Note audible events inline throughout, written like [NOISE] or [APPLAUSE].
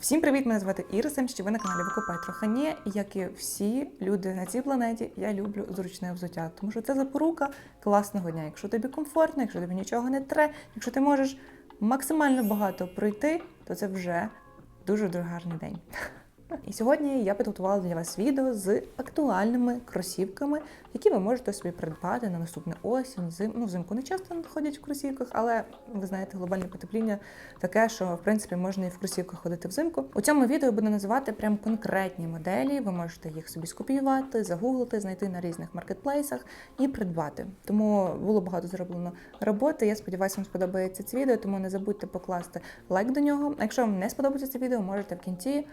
Всім привіт! Мене звати Іра Семщі, ви на каналі Викупай Трохані. І як і всі люди на цій планеті, я люблю зручне взуття, тому що це запорука класного дня. Якщо тобі комфортно, якщо тобі нічого не тре, якщо ти можеш максимально багато пройти, то це вже дуже гарний день. І сьогодні я підготувала для вас відео з актуальними кросівками, які ви можете собі придбати на наступну осінь. Зим... Ну, взимку не часто ходять в кросівках, але ви знаєте, глобальне потепління таке, що в принципі можна і в кросівках ходити взимку. У цьому відео я буду називати прям конкретні моделі. Ви можете їх собі скопіювати, загуглити, знайти на різних маркетплейсах і придбати. Тому було багато зроблено роботи. Я сподіваюся, вам сподобається це відео, тому не забудьте покласти лайк до нього. А якщо вам не сподобається це відео, можете в кінці.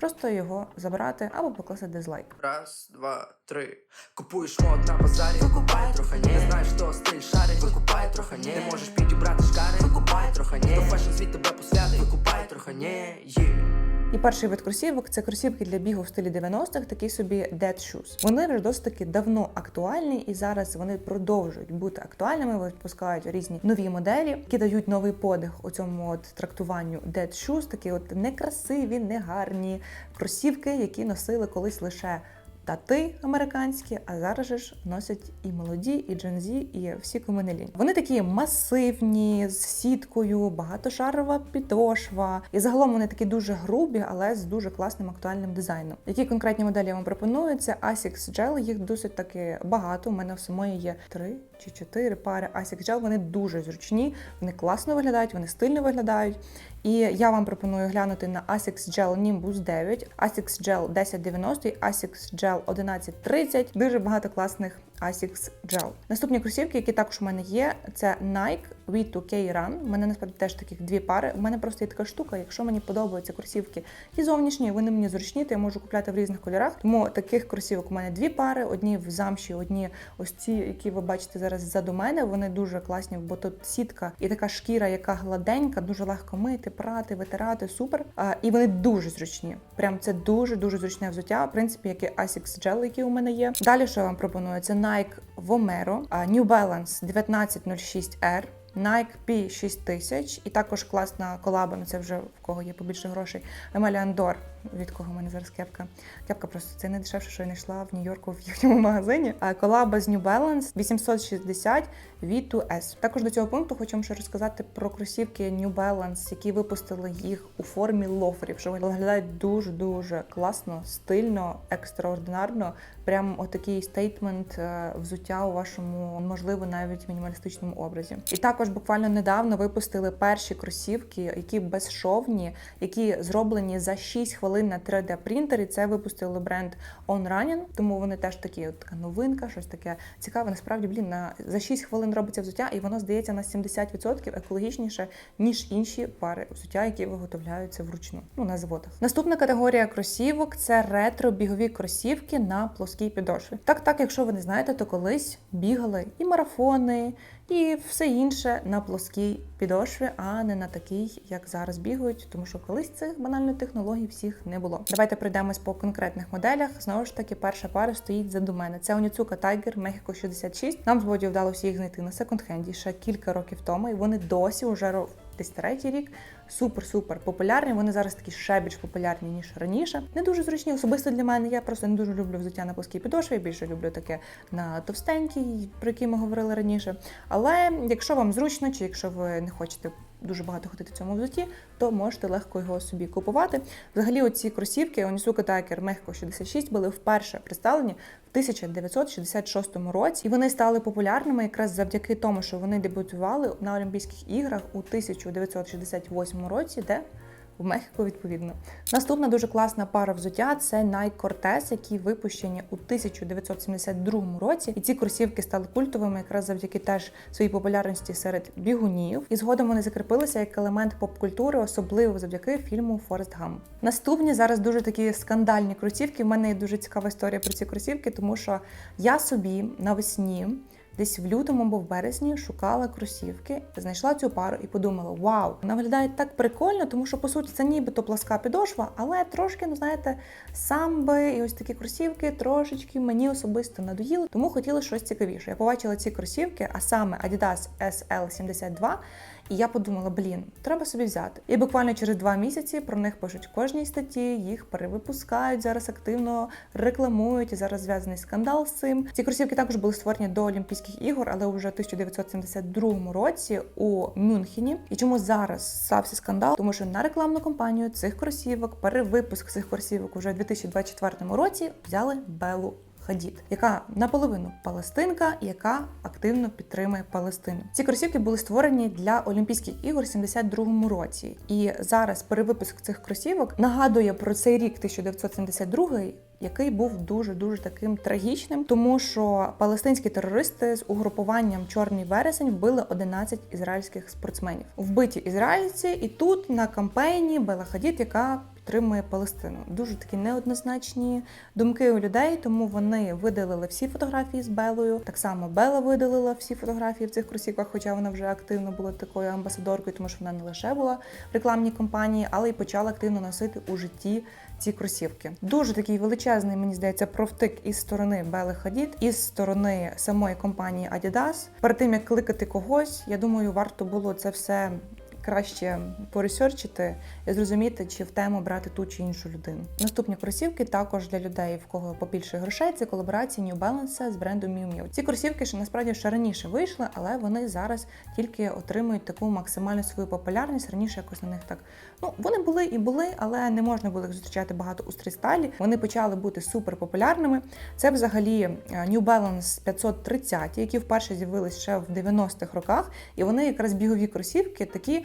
Просто його забрати або покласти дизлайк. Раз, два, три. Купуєш мод на базарі, викупай трохи. не знаєш, хто стиль шарить, викупай трохи. Не не можеш підібрати шкари, викупай трохи. Не то фешн світ тебе посвятить, викупай трохи. Не є. І перший вид кросівок це кросівки для бігу в стилі 90-х, такі собі dead shoes. Вони вже досить таки давно актуальні, і зараз вони продовжують бути актуальними. Випускають різні нові моделі, які дають новий подих у цьому от трактуванню dead shoes, такі от некрасиві, негарні кросівки, які носили колись лише. Тати американські, а зараз же ж носять і молоді, і джензі, і всі кому. Вони такі масивні, з сіткою, багатошарова підошва. І загалом вони такі дуже грубі, але з дуже класним актуальним дизайном. Які конкретні моделі вам пропоную? Це Asics Gel, їх досить таки багато. У мене в самої є три чи чотири пари Asics Gel. Вони дуже зручні, вони класно виглядають, вони стильно виглядають. І я вам пропоную глянути на Asics Gel Nimbus 9, Asics Gel 1090 і Asics Gel 1130. Дуже багато класних Asics Gel. Наступні кросівки, які також у мене є, це Nike V2K Run. У мене насправді теж таких дві пари. У мене просто є така штука. Якщо мені подобаються кросівки і зовнішні, вони мені зручні, то я можу купляти в різних кольорах. Тому таких кросівок у мене дві пари: одні в замші, одні ось ці, які ви бачите зараз ззаду мене. Вони дуже класні, бо тут сітка і така шкіра, яка гладенька, дуже легко мити, прати, витирати. Супер. А, і вони дуже зручні. Прям це дуже дуже зручне взуття. В принципі, як і Asics Gel, які у мене є. Далі що я вам пропоную? Це Nike Vomero, New Balance 1906R. Nike P6000 і також класна колаба, ну це вже в кого є побільше грошей. Емелі Andor, від кого в мене зараз кепка. Кепка просто це найдешевше, що я знайшла в Нью-Йорку в їхньому [LAUGHS] магазині. А колаба з New Balance 860 V2S. Також до цього пункту хочу вам ще розказати про кросівки New Balance, які випустили їх у формі лоферів, що виглядають дуже дуже класно, стильно, екстраординарно. Прям отакий стейтмент е, взуття у вашому, можливо, навіть мінімалістичному образі. І також буквально недавно випустили перші кросівки, які безшовні, які зроблені за 6 хвилин на 3D принтері. Це випустили бренд On Running, тому вони теж такі, от така новинка, щось таке цікаве. Насправді, блін, на за 6 хвилин робиться взуття, і воно здається на 70% екологічніше ніж інші пари взуття, які виготовляються вручну. Ну на заводах. Наступна категорія кросівок це ретро бігові кросівки на плоскій підошві. Так, так, якщо ви не знаєте, то колись бігали і марафони, і все інше на плоскій підошві, а не на такій, як зараз бігають, тому що колись цих банально технологій всіх не було. Давайте пройдемось по конкретних моделях. Знову ж таки, перша пара стоїть за мене. Це Онюцука Tiger Mexico 66. Нам з Боді вдалося їх знайти на секонд-хенді ще кілька років тому, і вони досі вже десь третій рік супер-супер популярні. Вони зараз такі ще більш популярні ніж раніше. Не дуже зручні, особисто для мене. Я просто не дуже люблю взуття на плоскій підошві. Більше люблю таке на товстенькій, про які ми говорили раніше. Але якщо вам зручно, чи якщо ви не хочете дуже багато ходити в цьому взутті, то можете легко його собі купувати. Взагалі, оці кросівки Onisuka Tiger Mehko 66 були вперше представлені в 1966 році, і вони стали популярними якраз завдяки тому, що вони дебютували на Олімпійських іграх у 1968 році, де в Мехіко, відповідно. Наступна дуже класна пара взуття це Nike Cortez, які випущені у 1972 році. І ці кросівки стали культовими якраз завдяки теж своїй популярності серед бігунів. І згодом вони закріпилися як елемент поп-культури, особливо завдяки фільму Форест Гам. Наступні зараз дуже такі скандальні кросівки. У мене є дуже цікава історія про ці кросівки, тому що я собі навесні. Десь в лютому або в березні шукала кросівки, знайшла цю пару і подумала: вау, вона виглядає так прикольно, тому що по суті це нібито пласка підошва, але трошки, ну знаєте, самби і ось такі кросівки трошечки мені особисто надоїли, тому хотіла щось цікавіше. Я побачила ці кросівки, а саме Adidas SL72. І я подумала, блін, треба собі взяти. І буквально через два місяці про них пишуть кожній статті, їх перевипускають зараз активно рекламують. І зараз зв'язаний скандал з цим. Ці кросівки також були створені до Олімпійських ігор, але вже в 1972 році у Мюнхені. І чому зараз стався скандал? Тому що на рекламну кампанію цих кросівок, перевипуск цих кросівок уже в 2024 році взяли Белу Хадід, яка наполовину палестинка, яка активно підтримує Палестину. Ці кросівки були створені для Олімпійських ігор в 72-му році. І зараз перевипуск цих кросівок нагадує про цей рік 1972 який був дуже дуже таким трагічним, тому що палестинські терористи з угрупуванням Чорний вересень вбили 11 ізраїльських спортсменів. Вбиті ізраїльці, і тут на кампейні Бела Хадід, яка підтримує Палестину. Дуже такі неоднозначні думки у людей, тому вони видалили всі фотографії з Белою. Так само Бела видалила всі фотографії в цих кросівках, хоча вона вже активно була такою амбасадоркою, тому що вона не лише була в рекламній кампанії, але й почала активно носити у житті ці кросівки. Дуже такий величезний, мені здається, провтик із сторони Бели Хадід, із сторони самої компанії Adidas. Перед тим як кликати когось, я думаю, варто було це все. Краще поресерчити і зрозуміти, чи в тему брати ту чи іншу людину. Наступні кросівки також для людей, в кого побільше грошей. Це колаборації New Balance з брендом Miu Miu. Ці кросівки ще насправді ще раніше вийшли, але вони зараз тільки отримують таку максимальну свою популярність. Раніше якось на них так ну вони були і були, але не можна було їх зустрічати багато у стрітстайлі. Вони почали бути супер популярними. Це взагалі е, New Balance 530, які вперше з'явились ще в 90-х роках, і вони якраз бігові кросівки такі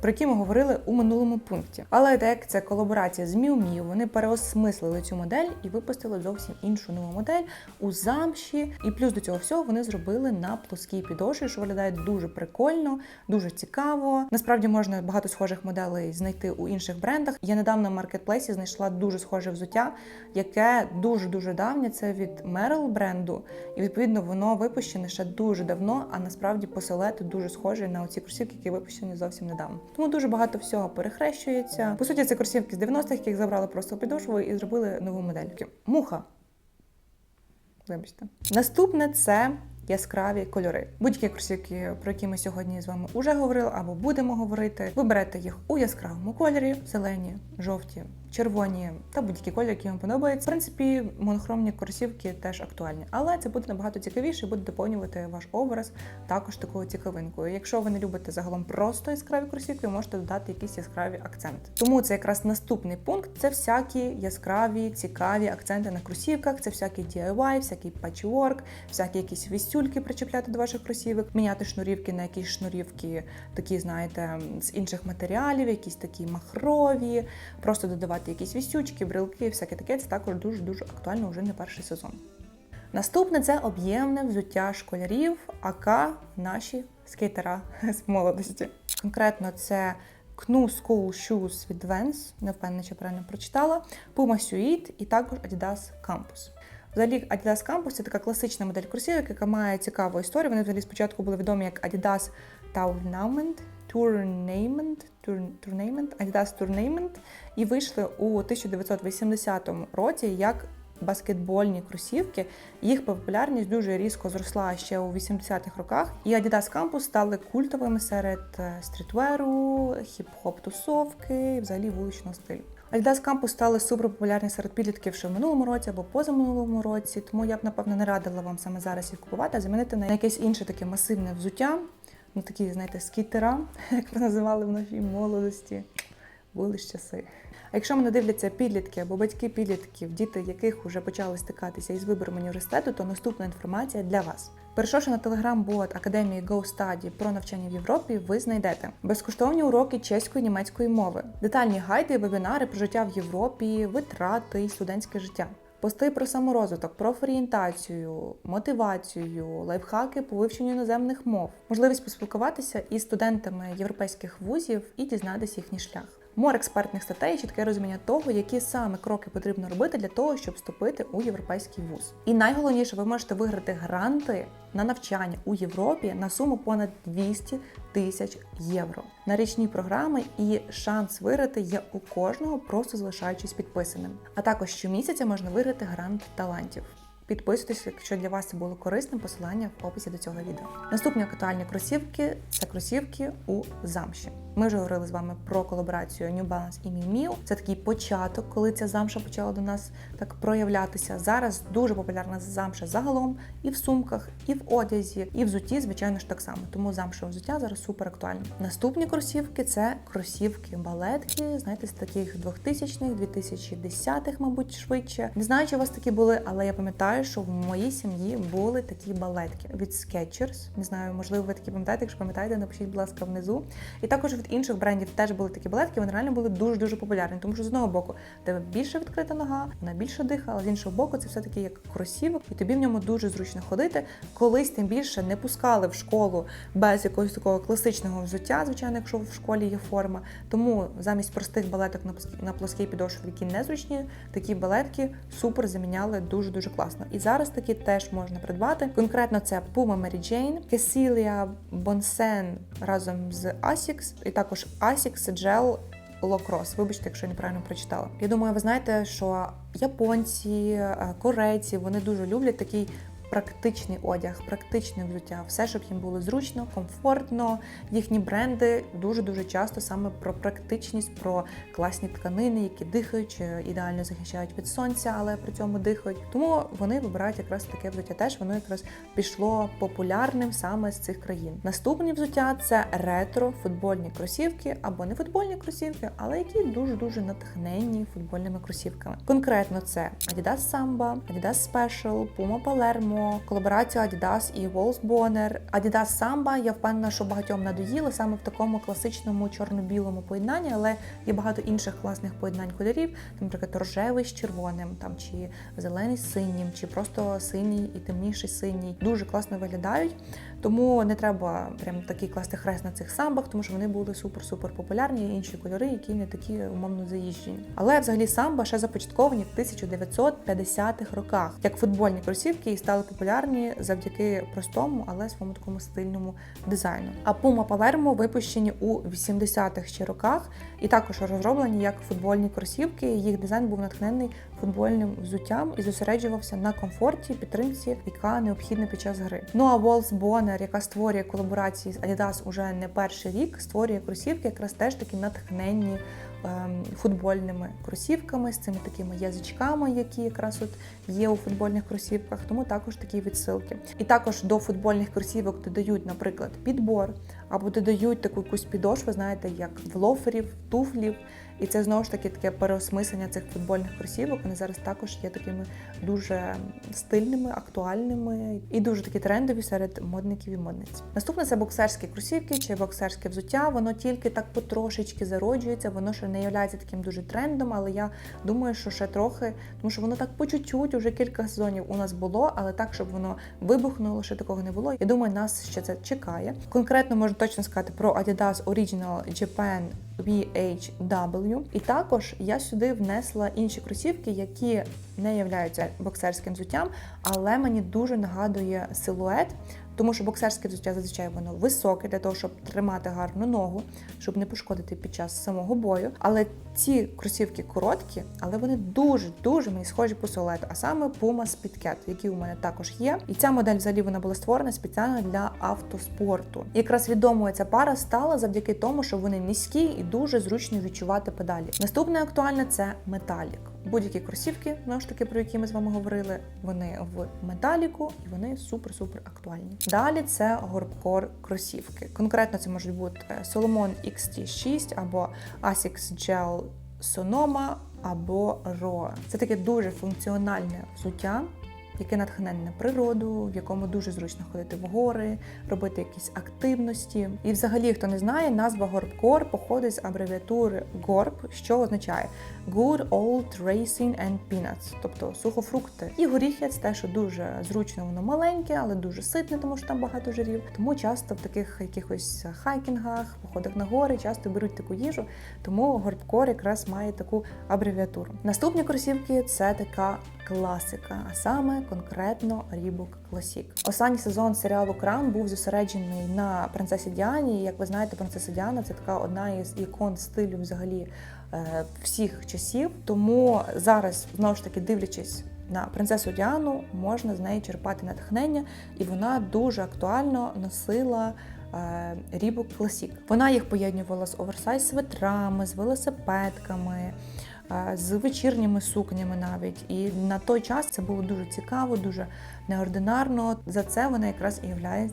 про які ми говорили у минулому пункті. Але так як це колаборація з Miu, вони переосмислили цю модель і випустили зовсім іншу нову модель у замші. І плюс до цього всього вони зробили на плоскій підошві, що виглядає дуже прикольно, дуже цікаво. Насправді можна багато схожих моделей знайти у інших брендах. Я недавно в маркетплейсі знайшла дуже схоже взуття, яке дуже дуже давнє. Це від Merrell бренду, і відповідно воно випущене ще дуже давно. А насправді по силуету дуже схоже на оці кросівки, які випущені зовсім недавно. Тому дуже багато всього перехрещується. По суті, це кросівки з 90-х, яких забрали просто підошву і зробили нову модель. Муха. Вибачте. Наступне це. Яскраві кольори. Будь-які кросівки, про які ми сьогодні з вами вже говорили або будемо говорити. Ви берете їх у яскравому кольорі: зелені, жовті, червоні та будь-які кольори, які вам подобаються. В принципі, монохромні кросівки теж актуальні, але це буде набагато цікавіше, і буде доповнювати ваш образ також такою цікавинкою. Якщо ви не любите загалом просто яскраві кросівки, ви можете додати якісь яскраві акценти. Тому це якраз наступний пункт: це всякі яскраві, цікаві акценти на кросівках, це всякий DIY, всякий патчворк, всякі якісь вістюльки причепляти до ваших кросівок, міняти шнурівки на якісь шнурівки, такі, знаєте, з інших матеріалів, якісь такі махрові, просто додавати якісь вісючки, брелки, всяке таке. Це також дуже дуже актуально вже не перший сезон. Наступне це об'ємне взуття школярів, АК наші скейтера [LAUGHS] з молодості. Конкретно це Knu School Shoes від Vans, не впевнена, чи правильно прочитала, Puma Suede і також Adidas Campus. Взагалі, Adidas Campus це така класична модель кросівок, яка має цікаву історію. Вони взагалі спочатку були відомі як Adidas Tournament, Tournament, Tournament, Adidas Tournament і вийшли у 1980 році як баскетбольні кросівки. Їх популярність дуже різко зросла ще у 80-х роках. І Adidas Campus стали культовими серед е, стрітверу, хіп-хоп тусовки взагалі вуличного стилю. Adidas Campus стали суперпопулярні серед підлітків ще в минулому році або позаминулому році, тому я б напевно не радила вам саме зараз їх купувати, а замінити на якесь інше таке масивне взуття. Ну такі, знаєте, скітера, [LAUGHS] як ми називали в нашій молодості, були ж часи. А якщо мене дивляться підлітки або батьки підлітків, діти яких вже почали стикатися із вибором університету, то наступна інформація для вас. Перейшовши на телеграм-бот Академії GoStudy про навчання в Європі, ви знайдете безкоштовні уроки чеської німецької мови, детальні гайди, вебінари про життя в Європі, витрати і студентське життя. Пости про саморозвиток, профорієнтацію, мотивацію, лайфхаки по вивченню іноземних мов, можливість поспілкуватися із студентами європейських вузів і дізнатися їхній шлях. Море експертних статей і чітке розуміння того, які саме кроки потрібно робити для того, щоб вступити у європейський вуз. І найголовніше, ви можете виграти гранти на навчання у Європі на суму понад 200 тисяч євро на річні програми, і шанс виграти є у кожного, просто залишаючись підписаним. А також щомісяця можна виграти грант талантів. Підписуйтесь, якщо для вас це було корисним, посилання в описі до цього відео. Наступні актуальні кросівки це кросівки у замші. Ми вже говорили з вами про колаборацію New Balance і Miu Miu. Це такий початок, коли ця замша почала до нас так проявлятися. Зараз дуже популярна замша загалом і в сумках, і в одязі, і в взутті, звичайно ж так само. Тому замша взуття зараз супер актуальна. Наступні кросівки це кросівки балетки, знаєте, з таких 2000-х, 2010-х, мабуть, швидше. Не знаю, чи у вас такі були, але я пам'ятаю, що в моїй сім'ї були такі балетки від Skechers. Не знаю, можливо, ви такі пам'ятаєте. Якщо пам'ятаєте, напишіть, будь ласка, внизу. І також від інших брендів теж були такі балетки. Вони реально були дуже дуже популярні, тому що з одного боку в тебе більше відкрита нога, вона більше дихає, але з іншого боку, це все таки як кросівок, і тобі в ньому дуже зручно ходити. Колись тим більше не пускали в школу без якогось такого класичного взуття, звичайно, якщо в школі є форма. Тому замість простих балеток на плоскій- підошві, які незручні, такі балетки супер заміняли дуже дуже класно. І зараз такі теж можна придбати. Конкретно це Puma Mary Jane, Cecilia Bonsen разом з Asics, також Asics Gel Locross. Вибачте, якщо я неправильно прочитала. Я думаю, ви знаєте, що японці, е, корейці вони дуже люблять такий. Практичний одяг, практичне взуття, все, щоб їм було зручно, комфортно. Їхні бренди дуже дуже часто саме про практичність, про класні тканини, які дихають, ідеально захищають від сонця, але при цьому дихають. Тому вони вибирають якраз таке взуття. Теж воно якраз пішло популярним саме з цих країн. Наступні взуття це ретро футбольні кросівки або не футбольні кросівки, але які дуже дуже натхненні футбольними кросівками. Конкретно це Adidas Samba, Adidas Special, Puma Palermo, колаборація Adidas і Wolves Bonner. Adidas Samba, я впевнена, що багатьом надоїло саме в такому класичному чорно-білому поєднанні, але є багато інших класних поєднань кольорів, наприклад, рожевий з червоним, там чи зелений з синім, чи просто синій і темніший синій. Дуже класно виглядають. Тому не треба прям такий класти хрест на цих самбах, тому що вони були супер-супер популярні, інші кольори, які не такі умовно заїжджені. Але взагалі самба ще започатковані в 1950-х роках, як футбольні кросівки і стали популярні завдяки простому, але своєму такому стильному дизайну. А Puma Palermo випущені у 80-х ще роках і також розроблені як футбольні кросівки. Їх дизайн був натхнений футбольним взуттям і зосереджувався на комфорті, підтримці, яка необхідна під час гри. Ну а Wolves Bonner, яка створює колаборації з Adidas уже не перший рік, створює кросівки, якраз теж такі натхненні футбольними кросівками з цими такими язичками, які якраз от є у футбольних кросівках, тому також такі відсилки. І також до футбольних кросівок додають, наприклад, підбор або додають таку якусь підошву, знаєте, як в лоферів, туфлів. І це знову ж таки таке переосмислення цих футбольних кросівок. Вони зараз також є такими дуже стильними, актуальними і дуже такі трендові серед модників і модниць. Наступне це боксерські кросівки чи боксерське взуття. Воно тільки так потрошечки зароджується, воно ще не є таким дуже трендом, але я думаю, що ще трохи, тому що воно так по чуть-чуть, уже кілька сезонів у нас було, але так, щоб воно вибухнуло, ще такого не було. Я думаю, нас ще це чекає. Конкретно можу точно сказати про Adidas Original Japan VHW. І також я сюди внесла інші кросівки, які не являються боксерським взуттям, але мені дуже нагадує силует. Тому що боксерське взуття зазвичай воно високе для того, щоб тримати гарну ногу, щоб не пошкодити під час самого бою. Але ці кросівки короткі, але вони дуже дуже мені схожі по силуету, а саме Puma Speed Cat, які у мене також є. І ця модель взагалі вона була створена спеціально для автоспорту. І якраз відомою ця пара стала завдяки тому, що вони низькі і дуже зручно відчувати педалі. Наступне актуальне це металік. Будь-які кросівки, знову ж таки, про які ми з вами говорили, вони в металіку і вони супер-супер актуальні. Далі це горбкор кросівки. Конкретно це можуть бути е, Solomon XT6 або Asics Gel Sonoma або Roa. Це таке дуже функціональне взуття. Яке натхнене на природу, в якому дуже зручно ходити в гори, робити якісь активності. І, взагалі, хто не знає, назва горбкор походить з абревіатури горб, що означає Good Old Racing and Peanuts, тобто сухофрукти. І горіхи це те, що дуже зручно, воно маленьке, але дуже ситне, тому що там багато жирів. Тому часто в таких якихось хайкінгах, походах на гори часто беруть таку їжу. Тому горбкор якраз має таку абревіатуру. Наступні кросівки це така класика, а саме конкретно Reebok Classic. Останній сезон серіалу Крам був зосереджений на принцесі Діані. Як ви знаєте, принцеса Діана це така одна із ікон стилю взагалі е, всіх часів. Тому зараз знову ж таки дивлячись на принцесу Діану можна з неї черпати натхнення, і вона дуже актуально носила. е, Рібок Classic. Вона їх поєднувала з оверсайз свитрами, з велосипедками, з вечірніми сукнями навіть. І на той час це було дуже цікаво, дуже неординарно. За це вона якраз і є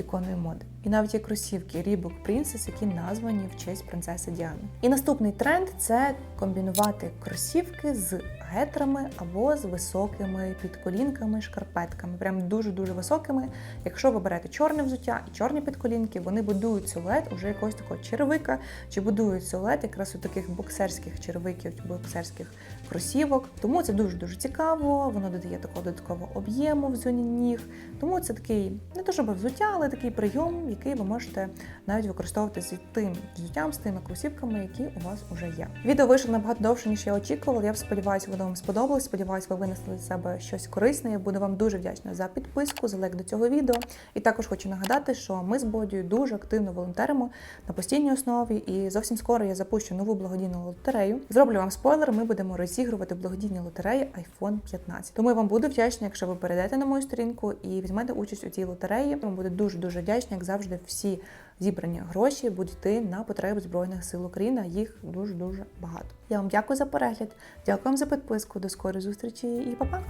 іконою моди. І навіть є кросівки Reebok Princess, які названі в честь принцеси Діани. І наступний тренд це комбінувати кросівки з гетрами або з високими підколінками, шкарпетками, прям дуже-дуже високими. Якщо ви берете чорне взуття і чорні підколінки, вони будують силует уже якогось такого черевика, чи будують силует якраз у таких боксерських черевиків, боксерських кросівок. Тому це дуже дуже цікаво. Воно додає такого додаткового об'єму в зоні ніг. Тому це такий не то щоб взуття, але такий прийом, який ви можете навіть використовувати з тим взуттям, з тими кросівками, які у вас вже є. Відео вийшло набагато довше, ніж я очікувала. Я сподіваюся, воно вам сподобалось. Сподіваюся, ви винесли з себе щось корисне. Я буду вам дуже вдячна за підписку, за лайк до цього відео. І також хочу нагадати, що ми з Бодією дуже активно волонтеримо на постійній основі. І зовсім скоро я запущу нову благодійну лотерею. Зроблю вам спойлер. Ми будемо розігрувати благодійні лотереї iPhone 15. Тому я вам буду вдячна, якщо ви перейдете на мою сторінку і візьмете участь у цій лотереї. Вам буду дуже дуже вдячна, як завжди, всі зібрані гроші будуть йти на потреби збройних сил України. Їх дуже дуже багато. Я вам дякую за перегляд, дякую вам за підписку. До скорої зустрічі і па-па!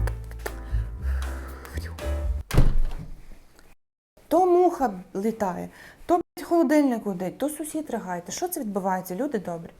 То муха літає, то холодильник гудить, то сусід ригає. Що це відбувається? Люди добрі.